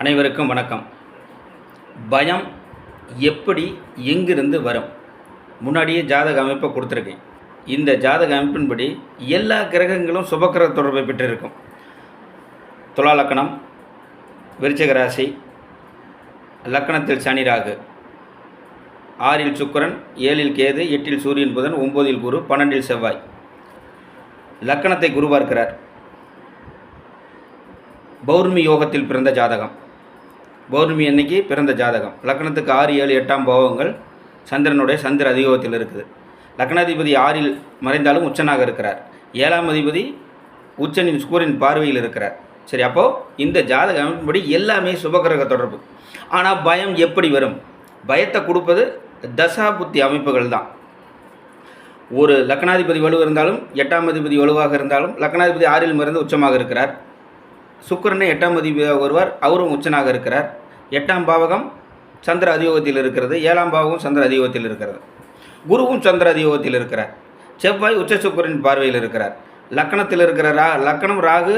அனைவருக்கும் வணக்கம். பயம் எப்படி எங்கிருந்து வரும்? முன்னாடியே ஜாதக அமைப்பை கொடுத்துருக்கேன். இந்த ஜாதக அமைப்பின்படி எல்லா கிரகங்களும் சுபக்கிரக தொடர்பை பெற்றிருக்கும். துலா லக்கணம் விருச்சிக ராசி லக்கணத்தில் சனி ராகு ஆறில் சுக்கிரன் ஏழில் கேது எட்டில் சூரியன் புதன் ஒம்போதில் குரு பன்னெண்டில் செவ்வாய். லக்கணத்தை குரு பார்க்கிறார். யோகத்தில் பிறந்த ஜாதகம். பௌர்ணமி அன்னைக்கு பிறந்த ஜாதகம். லக்னத்துக்கு ஆறு ஏழு எட்டாம் பாவங்கள் சந்திரனுடைய சந்திர அதிகோகத்தில் இருக்குது. லக்னாதிபதி ஆறில் மறைந்தாலும் உச்சனாக இருக்கிறார். ஏழாம் அதிபதி உச்சனின் சூரியன் பார்வையில் இருக்கிறார். சரி அப்போது இந்த ஜாதக அமைப்பின்படி எல்லாமே சுபகிரக தொடர்பு. ஆனால் பயம் எப்படி வரும்? பயத்தை கொடுப்பது தசா புத்தி அமைப்புகள் தான். ஒரு லக்னாதிபதி வலு இருந்தாலும் எட்டாம் அதிபதி வலுவாக இருந்தாலும் லக்னாதிபதி ஆறில் மறைந்து உச்சமாக இருக்கிறார். சுக்கிரனே எட்டாம் அதிபதியாக வருவார். அவரும் உச்சனாக இருக்கிறார். எட்டாம் பாவகம் சந்திர அதியோகத்தில் இருக்கிறது. ஏழாம் பாவகம் சந்திர அதியோகத்தில் இருக்கிறது. குருவும் சந்திர அதியோகத்தில் இருக்கிறார். செவ்வாய் உச்ச சுக்கிரனின் பார்வையில் இருக்கிறார். லக்கணத்தில் இருக்கிற ரா லக்கணம் ராகு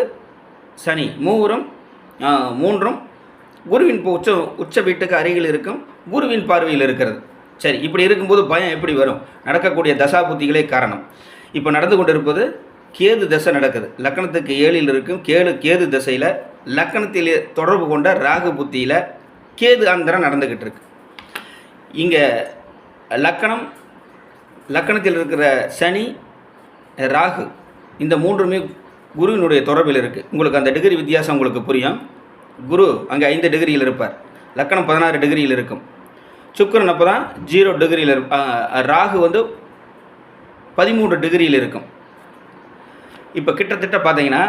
சனி மூவரும் மூன்றும் குருவின் உச்ச உச்ச வீட்டுக்கு அருகில் இருக்கும். குருவின் பார்வையில் இருக்கிறது. சரி இப்படி இருக்கும்போது பயம் எப்படி வரும்? நடக்கக்கூடிய தசாபுத்திகளே காரணம். இப்போ நடந்து கொண்டிருப்பது கேது தசை நடக்குது. லக்கணத்துக்கு ஏழில் இருக்கும் கேளு கேது திசையில் லக்கணத்தில் தொடர்பு கொண்ட ராகு புத்தியில் கேது அந்தரம் நடந்துக்கிட்டு இருக்கு. இங்கே லக்கணம் லக்கணத்தில் இருக்கிற சனி ராகு இந்த மூன்றுமே குருவினுடைய தொடர்பில் இருக்குது உங்களுக்கு அந்த டிகிரி வித்தியாசம் உங்களுக்கு புரியும். குரு அங்கே ஐந்து டிகிரியில் இருப்பார். லக்கணம் பதினாறு டிகிரியில் இருக்கும். சுக்கரன் அப்போ தான் ஜீரோ டிகிரியில் இருப் ராகு வந்து பதிமூன்று டிகிரியில் இருக்கும். இப்போ கிட்டத்தட்ட பார்த்தீங்கன்னா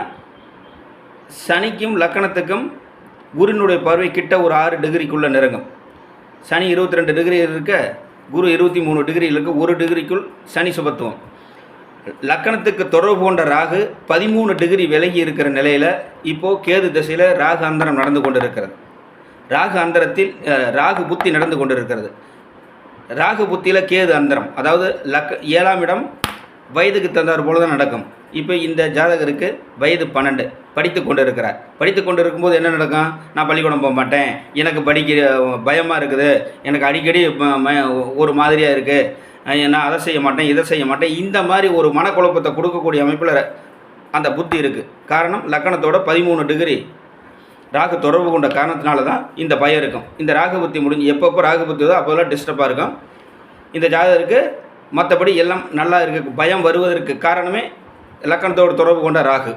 சனிக்கும் லக்கணத்துக்கும் குருனுடைய பார்வை கிட்ட ஒரு ஆறு டிகிரிக்குள்ளே நெருங்கும். சனி இருபத்தி ரெண்டு டிகிரி இருக்க குரு இருபத்தி மூணு டிகிரியில் இருக்க ஒரு டிகிரிக்குள் சனி சுபத்துவம். லக்கணத்துக்கு தொடர்பு கொண்ட ராகு பதிமூணு டிகிரி விலகி இருக்கிற நிலையில் இப்போது கேது திசையில் ராகு அந்தரம் நடந்து கொண்டு இருக்கிறது ராகு அந்தரத்தில் ராகு புத்தி நடந்து கொண்டு இருக்கிறது ராகு புத்தியில் கேது அந்தரம் அதாவது லக்க ஏழாம் இடம் வயதுக்கு தந்தார் போல தான் நடக்கும். இப்போ இந்த ஜாதகருக்கு வயது பன்னெண்டு. படித்து கொண்டு இருக்கிறார் படித்து கொண்டு இருக்கும்போது என்ன நடக்கும்? நான் பள்ளிக்கூடம் போக மாட்டேன். எனக்கு படிக்க பயமாக இருக்குது. எனக்கு அடிக்கடி ஒரு மாதிரியாக இருக்குது நான் அதை செய்ய மாட்டேன் இதை செய்ய மாட்டேன். இந்த மாதிரி ஒரு மனக்குழப்பத்தை கொடுக்கக்கூடிய அமைப்பில் அந்த புத்தி இருக்குது காரணம் லக்கணத்தோட பதிமூணு டிகிரி. ராகு தொடர்பு கொண்ட காரணத்தினால தான் இந்த பயம் இருக்கும். இந்த ராகு புத்தி முடிஞ்சு எப்பப்போ ராகு புத்தி தான் அப்போல்லாம் டிஸ்டர்பாக இருக்கும். இந்த ஜாதகருக்கு மற்றபடி எல்லாம் நல்லா இருக்கு. பயம் வருவதற்கு காரணமே லக்கணத்தோடு தொடர்பு கொண்ட ராகு.